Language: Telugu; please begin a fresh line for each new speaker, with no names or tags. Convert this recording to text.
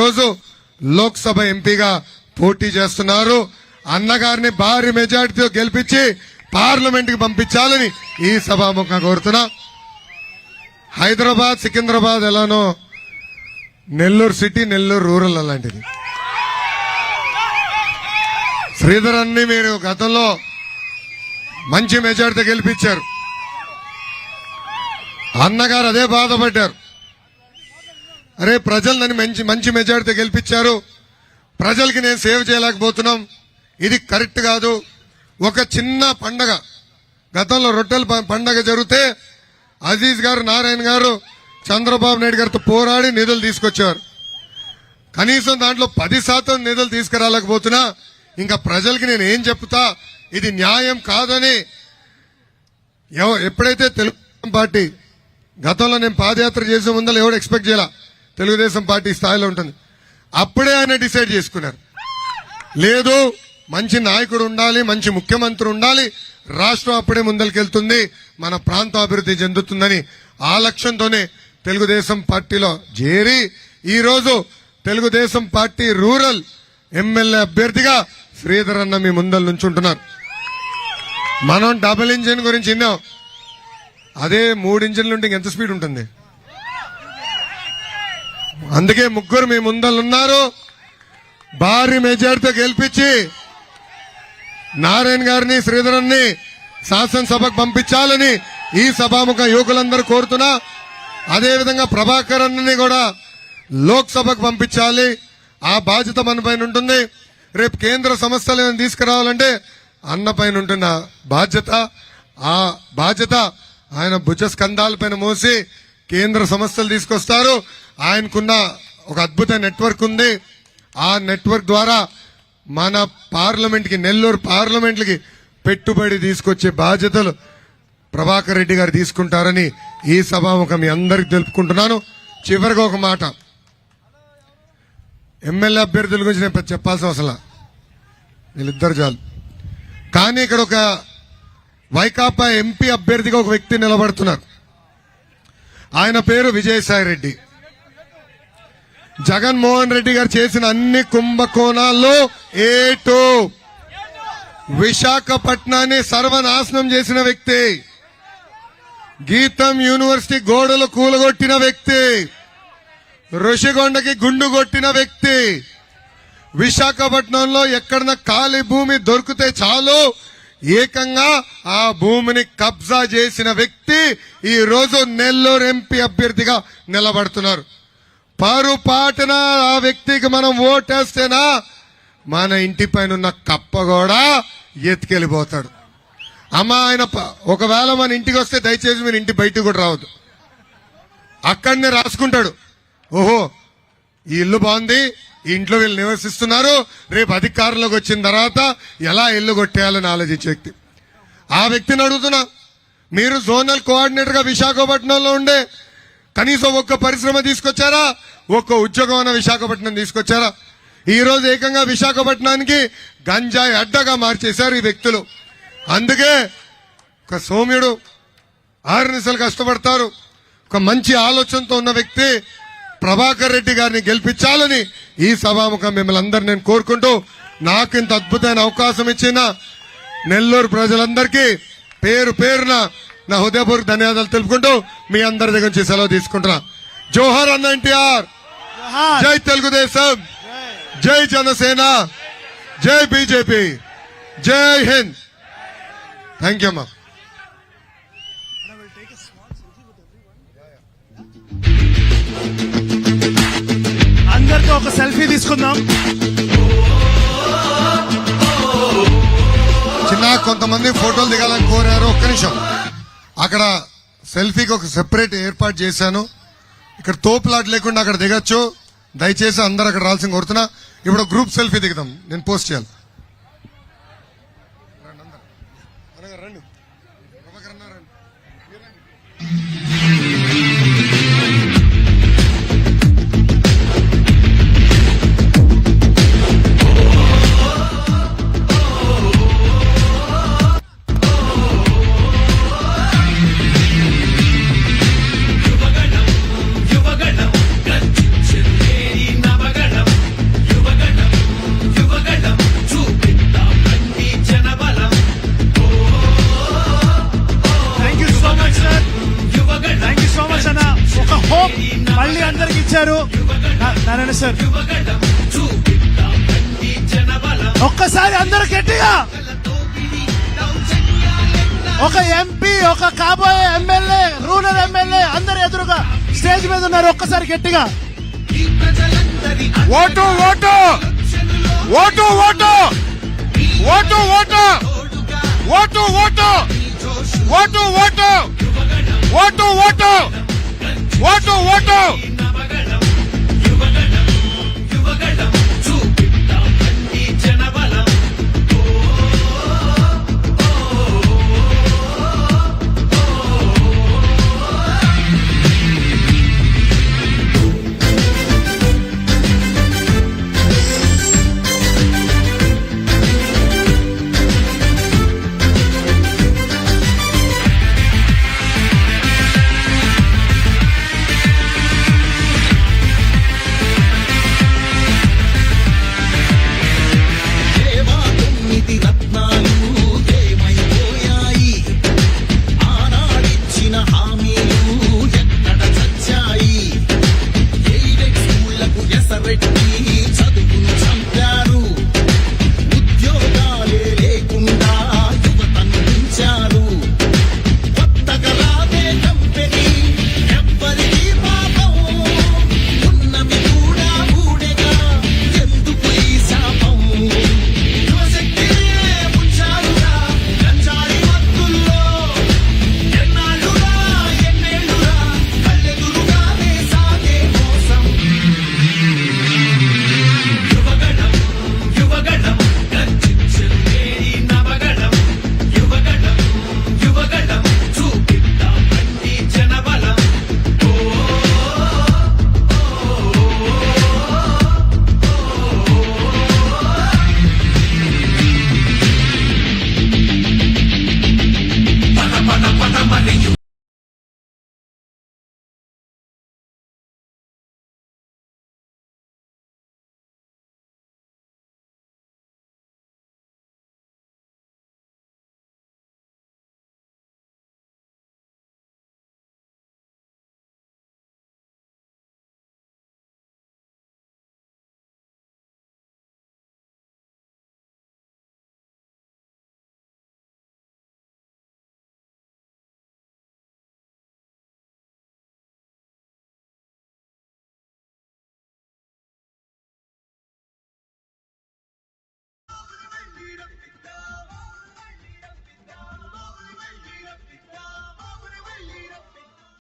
రోజు లోక్సభ ఎంపీగా పోటీ చేస్తున్నారు. అన్నగారిని భారీ మెజార్టీతో గెలిపించి పార్లమెంట్కి పంపించాలని ఈ సభాముఖంగా కోరుతున్నా. హైదరాబాద్ సికింద్రాబాద్ ఎలానో నెల్లూరు సిటీ నెల్లూరు రూరల్ అలాంటిది. శ్రీధర్ అన్ని మీరు గతంలో మంచి మెజార్టీతో గెలిపించారు. అన్నగారు అదే బాధపడ్డారు. అరే ప్రజలు నన్ను మంచి మంచి మెజార్టీతో గెలిపించారు. ప్రజలకి నేను సేవ చేయలేకపోతున్నాం. ఇది కరెక్ట్ కాదు. ఒక చిన్న పండగ. గతంలో రొట్టెల పండగ జరిగితే అజీజ్ గారు నారాయణ గారు చంద్రబాబు నాయుడు గారితో పోరాడి నిధులు తీసుకొచ్చారు. కనీసం దాంట్లో పది శాతం నిధులు తీసుకురాలేకపోతున్నా ఇంకా ప్రజలకి నేను ఏం చెప్తా? ఇది న్యాయం కాదని ఎప్పుడైతే తెలుగుదేశం పార్టీ గతంలో నేను పాదయాత్ర చేసే ముందర ఎవడు ఎక్స్పెక్ట్ చేయాల? తెలుగుదేశం పార్టీ స్థాయిలో ఉంటుంది. అప్పుడే ఆయన డిసైడ్ చేసుకున్నారు. లేదు మంచి నాయకుడు ఉండాలి మంచి ముఖ్యమంత్రి ఉండాలి రాష్ట్రం అప్పుడే ముందరికెళ్తుంది మన ప్రాంతం అభివృద్ధి చెందుతుందని ఆ లక్ష్యంతోనే తెలుగుదేశం పార్టీలో చేరి ఈరోజు తెలుగుదేశం పార్టీ రూరల్ ఎమ్మెల్యే అభ్యర్థిగా శ్రీధర్ అన్న మీ ముందర నుంచుంటున్నారు. మనం డబుల్ ఇంజిన్ గురించి విన్నాం. అదే మూడు ఇంజిన్లు ఉంటే ఎంత స్పీడ్ ఉంటుంది? అందుకే ముగ్గురు మీ ముందర ఉన్నారు భారీ మెజార్టీతో గెలిపించి నారాయణ గారిని శ్రీధరన్ని శాసనసభకు పంపించాలని ఈ సభాముఖ యువకులందరూ కోరుతున్నా. అదేవిధంగా ప్రభాకర్ అన్నని కూడా లోక్సభకు పంపించాలి. ఆ బాధ్యత మన పైన ఉంటుంది. రేపు కేంద్ర సమస్యలు ఏమైనా తీసుకురావాలంటే అన్న పైన ఉంటున్న బాధ్యత. ఆ బాధ్యత ఆయన భుజ స్కంధాలపైన మోసి కేంద్ర సమస్యలు తీసుకొస్తారు. ఆయనకున్న ఒక అద్భుత నెట్వర్క్ ఉంది. ఆ నెట్వర్క్ ద్వారా మన పార్లమెంట్కి నెల్లూరు పార్లమెంట్కి పెట్టుబడి తీసుకొచ్చే బాధ్యతలు ప్రభాకర్ రెడ్డి గారు తీసుకుంటారని ఈ సభాముఖం మీ అందరికి తెలుపుకుంటున్నాను. చివరిగా ఒక మాట. ఎమ్మెల్యే అభ్యర్థుల గురించి నేను చెప్పాల్సిన అవసరం వీళ్ళిద్దరు చాలు. కానీ ఇక్కడ ఒక వైకాపా ఎంపీ అభ్యర్థిగా ఒక వ్యక్తి నిలబడుతున్నారు. ఆయన పేరు విజయసాయి రెడ్డి. జగన్మోహన్ రెడ్డి గారు చేసిన అన్ని కుంభకోణాల్లో ఏటో విశాఖపట్నాన్ని సర్వనాశనం చేసిన వ్యక్తి. గీతం యూనివర్సిటీ గోడలు కూలగొట్టిన వ్యక్తి. ఋషికొండకి గుండు కొట్టిన వ్యక్తి. విశాఖపట్నంలో ఎక్కడన్నా ఖాళీ భూమి దొరికితే చాలు. ఏకంగా ఆ భూమిని కబ్జా చేసిన వ్యక్తి ఈ రోజు నెల్లూరు ఎంపీ అభ్యర్థిగా నిలబడుతున్నారు. పరుపాటున ఆ వ్యక్తికి మనం ఓటేస్తేనా? మన ఇంటి పైన ఉన్న కప్ప కూడా ఎత్తుకెళ్ళిపోతాడు. అమ్మ ఆయన ప- ఒకవేళ మన ఇంటికి వస్తే దయచేసి మీరు ఇంటి బయటకు కూడా రావద్దు. అక్కడనే రాసుకుంటాడు. ఓహో ఈ ఇల్లు బాగుంది ఈ ఇంట్లో వీళ్ళు నివసిస్తున్నారు రేపు అధికారంలోకి వచ్చిన తర్వాత ఎలా ఇల్లు కొట్టేయాలని ఆలోచించే వ్యక్తి. ఆ వ్యక్తిని అడుగుతున్నా మీరు జోనల్ కోఆర్డినేటర్గా విశాఖపట్నంలో ఉండే కనీసం ఒక్క పరిశ్రమ తీసుకొచ్చారా? ఒక్క ఉద్యోగం అన్న విశాఖపట్నం తీసుకొచ్చారా? ఈ రోజు ఏకంగా విశాఖపట్నానికి గంజాయి అడ్డగా మార్చేశారు ఈ వ్యక్తులు. అందుకే ఒక సౌమ్యుడు ఆరు నిమిషాలు కష్టపడతారు. ఒక మంచి ఆలోచనతో ఉన్న వ్యక్తి ప్రభాకర్ రెడ్డి గారిని గెలిపించాలని ఈ సభాముఖం మిమ్మల్ని అందరు నేను కోరుకుంటూ నాకు ఇంత అద్భుతమైన అవకాశం ఇచ్చిన నెల్లూరు ప్రజలందరికీ పేరు పేరున నా హృదయపూర్వక ధన్యవాదాలు తెలుపుకుంటూ మీ అందరి దగ్గర నుంచి సెలవు తీసుకుంటున్నా. జోహర్ అన్న ఎన్టీఆర్. జై తెలుగుదేశం. జై జనసేన. జై బీజేపీ. జై హింద్. థ్యాంక్ యూ అమ్మా.
అందరితో ఒక సెల్ఫీ తీసుకుందాం.
చిన్న కొంతమంది ఫోటోలు దిగాలని కోరారు. ఒక్క నిమిషం. అక్కడ సెల్ఫీకి ఒక సెపరేట్ ఏర్పాటు చేశాను. ఇక్కడ తోపులాట లేకుండా అక్కడ దిగచ్చు. దయచేసి అందరు అక్కడ రాల్సిన కోరుతున్నా. ఇప్పుడు గ్రూప్ సెల్ఫీ దిగుదాం. నేను పోస్ట్ చేయాలి. రండి రండి.
నా- సార్. ఒక్కసారి అందరూ గట్టిగా. ఒక ఎంపీ ఒక కాబోయే ఎమ్మెల్యే రూరల్ ఎమ్మెల్యే అందరు ఎదురుగా స్టేజ్ మీద ఉన్నారు. ఒక్కసారి గట్టిగా.
Vote vote. Vote vote. Vote vote. Vote vote. Vote vote. Vote vote. Vote vote.